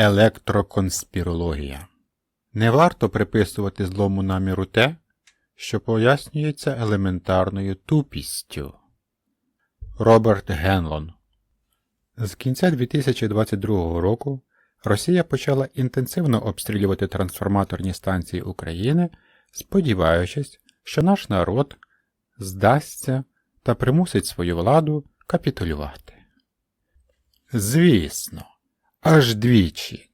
Електроконспірологія. Не варто приписувати злому наміру те, що пояснюється елементарною тупістю. Роберт Генлон З кінця 2022 року Росія почала інтенсивно обстрілювати трансформаторні станції України, сподіваючись, що наш народ здасться та примусить свою владу капітулювати. Звісно, аж двічі.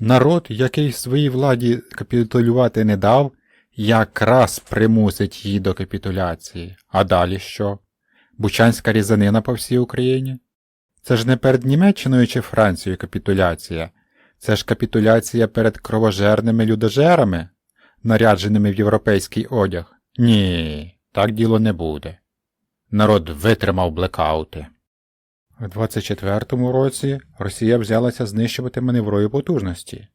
Народ, який своїй владі капітулювати не дав, якраз примусить її до капітуляції. А далі що? Бучанська різанина по всій Україні? Це ж не перед Німеччиною чи Францією капітуляція, це ж капітуляція перед кровожерними людожерами, нарядженими в європейський одяг. Ні, так діло не буде. Народ витримав блекаути. У 24-му році Росія взялася знищувати маневрої потужності.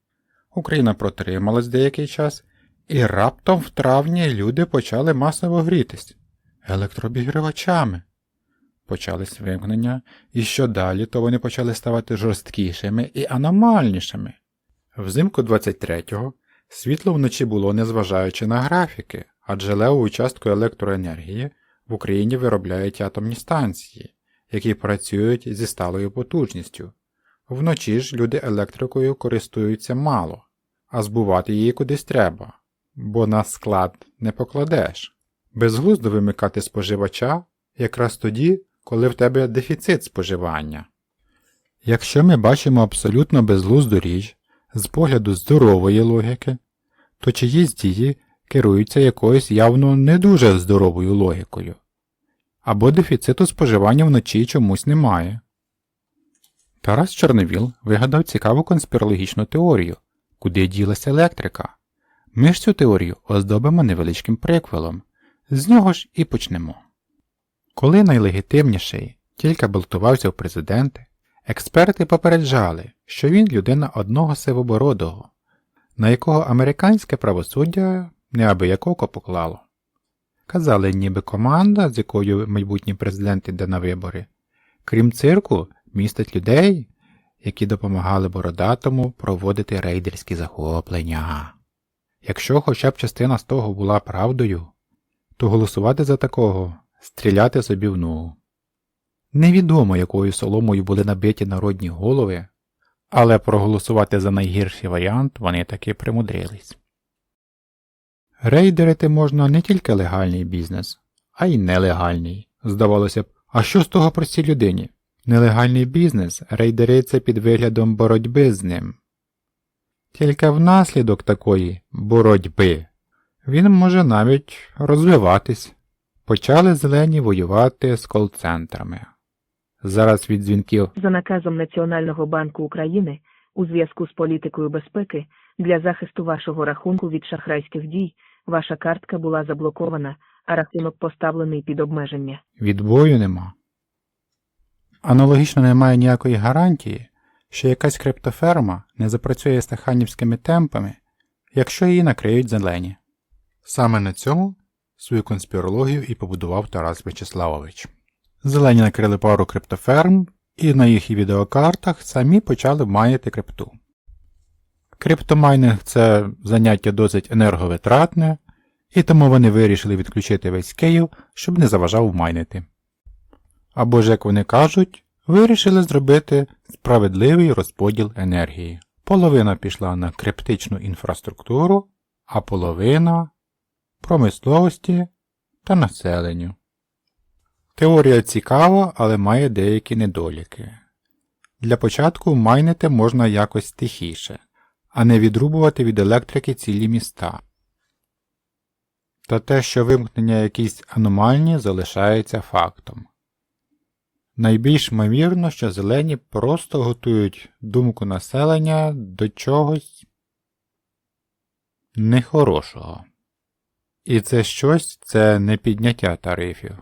Україна протрималась деякий час, і раптом в травні люди почали масово грітись електробігрівачами. Почались вимкнення, і що далі, то вони почали ставати жорсткішими і аномальнішими. Взимку 23-го світло вночі було незважаючи на графіки, адже леву частку електроенергії в Україні виробляють атомні станції, які працюють зі сталою потужністю. Вночі ж люди електрикою користуються мало, а збувати її кудись треба, бо на склад не покладеш. Безглуздо вимикати споживача якраз тоді, коли в тебе дефіцит споживання. Якщо ми бачимо абсолютно безглузду річ з погляду здорової логіки, то чиїсь дії керуються якоюсь явно не дуже здоровою логікою, або дефіциту споживання вночі чомусь немає. Тарас Чорновіл вигадав цікаву конспірологічну теорію, куди ділася електрика. Ми ж цю теорію оздобимо невеличким приквелом, з нього ж і почнемо. Коли найлегітимніший тільки балотувався в президенти, експерти попереджали, що він людина одного сивобородого, на якого американське правосуддя неабияково поклало. Казали, ніби команда, з якою майбутній президент іде на вибори, крім цирку, містить людей, які допомагали бородатому проводити рейдерські захоплення. Якщо хоча б частина з того була правдою, то голосувати за такого стріляти собі в ногу. Невідомо, якою соломою були набиті народні голови, але проголосувати за найгірший варіант вони таки примудрились. Рейдерити можна не тільки легальний бізнес, а й нелегальний. Здавалося б, а що з того простій людині? Нелегальний бізнес рейдериться під виглядом боротьби з ним. Тільки внаслідок такої боротьби він може навіть розвиватись. Почали зелені воювати з кол-центрами. Зараз від дзвінків За наказом Національного банку України у зв'язку з політикою безпеки для захисту вашого рахунку від шахрайських дій ваша картка була заблокована, а рахунок поставлений під обмеження. відбою нема. Аналогічно немає ніякої гарантії, що якась криптоферма не запрацює стаханівськими темпами, якщо її накриють зелені. Саме на цьому свою конспірологію і побудував Тарас Вячеславович. Зелені накрили пару криптоферм, і на їх відеокартах самі почали майнити крипту. Криптомайнинг це заняття досить енерговитратне, і тому вони вирішили відключити весь Київ, щоб не заважав майнити. Або ж, як вони кажуть, вирішили зробити справедливий розподіл енергії. Половина пішла на криптичну інфраструктуру, а половина промисловості та населенню. Теорія цікава, але має деякі недоліки. Для початку майнити можна якось тихіше, а не відрубувати від електрики цілі міста. Та те, що вимкнення якісь аномальні, залишається фактом. Найбільш ймовірно, що зелені просто готують думку населення до чогось нехорошого. І це щось це не підняття тарифів.